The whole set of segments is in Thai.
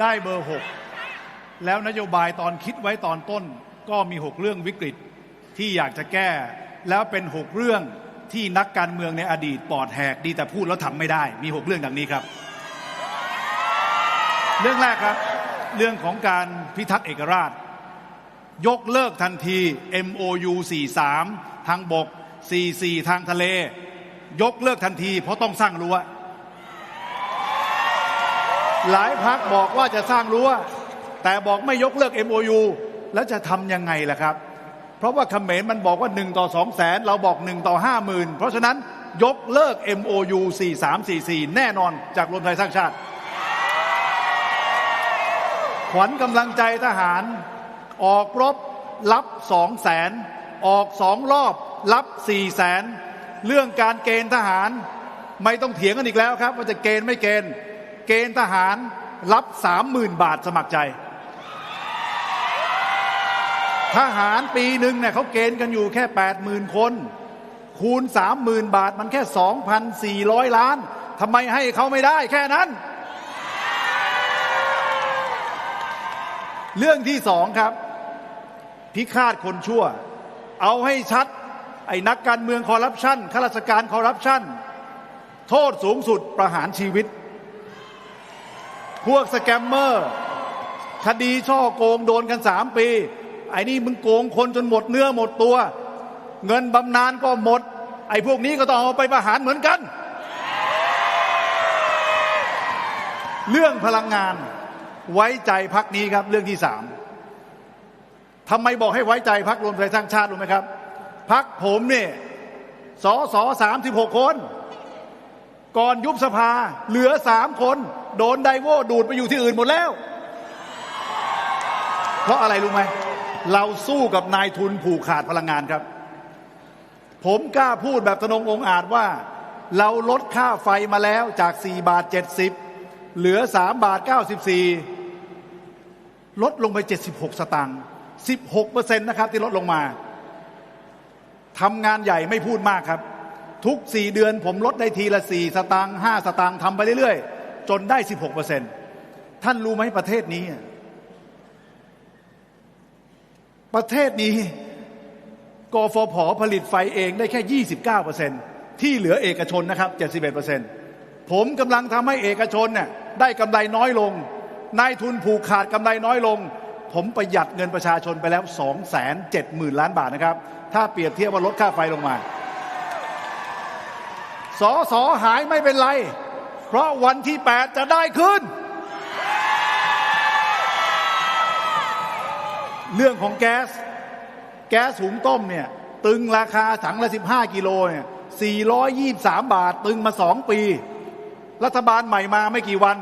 ได้เบอร์ 6 แล้วนโยบายตอนคิดไว้ตอนต้นก็มี 6 เรื่องวิกฤตที่อยากจะแก้ แล้วเป็น 6 เรื่องที่นักการเมืองในอดีตปอดแหกดีแต่พูดแล้วทำไม่ได้ มี 6 เรื่องดังนี้ครับ เรื่องแรกครับ เรื่องของการพิทักษ์เอกราช ยกเลิกทันที MOU 43 ทางบก 44 ทางทะเล ยกเลิกทันทีเพราะต้องสร้างรั้ว หลายพักบอกว่าจะสร้างรั้วแต่บอกไม่ยกเลิก MOU แล้วจะทำยังไงล่ะครับ เพราะว่าเขมรมันบอกว่า 1 ต่อ 2 แสน เราบอก 1 ต่อ 5 0,000 เพราะฉะนั้นยกเลิก MOU 4344 แน่นอนจากรวมไทยสร้างชาติ ขวัญกำลังใจทหาร ออกรบรับสองแสนออกสองรอบรับสี่แสนเรื่องการเกณฑ์ทหาร ไม่ต้องเถียงกันอีกแล้วครับ ว่าจะเกณฑ์ไม่เกณฑ์ เกณฑ์ทหารรับสามหมื่นบาทสมัครใจ ทหารปีหนึ่งเนี่ยเขาเกณฑ์กันอยู่แค่แปดหมื่นคน คูณสามหมื่นบาทมันแค่สองพันสี่ร้อยล้านทำไมให้เขาไม่ได้แค่นั้น เรื่องที่สองครับ พิฆาตคนชั่ว เอาให้ชัด ไอ้นักการเมืองคอร์รัปชันข้าราชการคอร์รัปชันโทษสูงสุดประหารชีวิต พวกสแกมเมอร์ คดีช่อโกงโดนกันสามปี ไอ้นี่มึงโกงคนจนหมดเนื้อหมดตัว เงินบำนาญก็หมด ไอ้พวกนี้ก็ต้องเอาไปประหารเหมือนกัน เรื่องพลังงานไว้ใจพักนี้ครับเรื่องที่สามทำไมบอกให้ไว้ใจพักรวมไทยสร้างชาติรู้ไหมครับพักผมเนี่ยสอสอสามสิบหกคน ก่อนยุบสภาเหลือสามคน โดนไดโวดูดไปอยู่ที่อื่นหมดแล้ว เพราะอะไรรู้ไหม เราสู้กับนายทุนผูกขาดพลังงานครับ ผมกล้าพูดแบบตนงองอาจว่า เราลดค่าไฟมาแล้วจาก 4 บาท 70 เหลือ 3 บาท 94 ลดลงไป 76 สตางค์16เปอร์เซ็นต์นะครับที่ลดลงมาทำงานใหญ่ไม่พูดมากครับ ทุก 4 เดือนผมลดได้ทีละ 4 สตางค์5สตางค์ทำไปเรื่อยๆ จนได้ 16เปอร์เซ็นท่านรู้ไหมประเทศนี้ ประเทศนี้กฟผผลิตไฟเองได้แค่ 29ที่เหลือเอกชนนะครับ 71ผมกำลังทำให้เอกชนเนี่ยได้กำไรน้อยลง นายทุนผูกขาดกำไรน้อยลง ผมประหยัดเงินประชาชนไปแล้ว 2 7 0 0 0 0 ล้านบาทนะครับ ถ้าเปรียบเทียบว่าลดค่าไฟลงมาสอสอหายไม่เป็นไร เพราะวันที่8จะได้ขึ้น เรื่องของแก๊ส แก๊สหุงต้มเนี่ย ตึงราคาถังละ15กิโลเนี่ย423บาท ตึงมา2ปี รัฐบาลใหม่มาไม่กี่วัน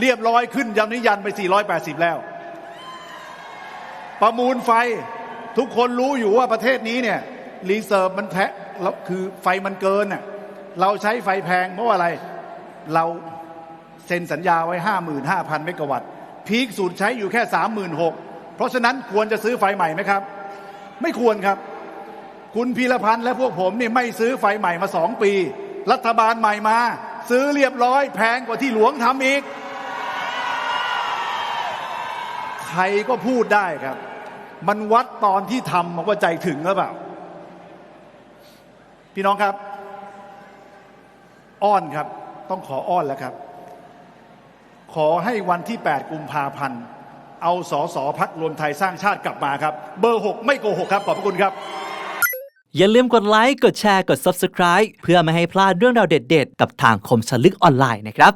เรียบร้อยขึ้นยันนิยันไป 480 แล้ว ประมูลไฟทุกคนรู้อยู่ว่าประเทศนี้เนี่ย รีเซิร์ฟมันแพ้แล้วคือไฟมันเกินน่ะเราใช้ไฟแพงเพราะอะไร เราเซ็นสัญญาไว้ 55,000 เมกะวัตต์ พีคสุดใช้อยู่แค่ 36,000 เพราะฉะนั้นควรจะซื้อไฟใหม่ไหมครับ ไม่ควรครับ คุณพีรพันธ์และพวกผมนี่ไม่ซื้อไฟใหม่มาสองปี รัฐบาลใหม่มา ซื้อเรียบร้อยแพงกว่าที่หลวงทำอีก ใครก็พูดได้ครับ มันวัดตอนที่ทำว่าใจถึงหรือเปล่า พี่น้องครับ อ้อนครับ ต้องขออ้อนแล้วครับ ขอให้วันที่ 8 กุมภาพันธ์ เอาสอสอพักรวมไทยสร้างชาติกลับมาครับ เบอร์ 6 ไม่โกหกครับ ขอบพระคุณครับ อย่าลืมกดไลค์ กดแชร์ กด Subscribe เพื่อไม่ให้พลาดเรื่องราวเด็ดๆ กับทางคมสลึกออนไลน์นะครับ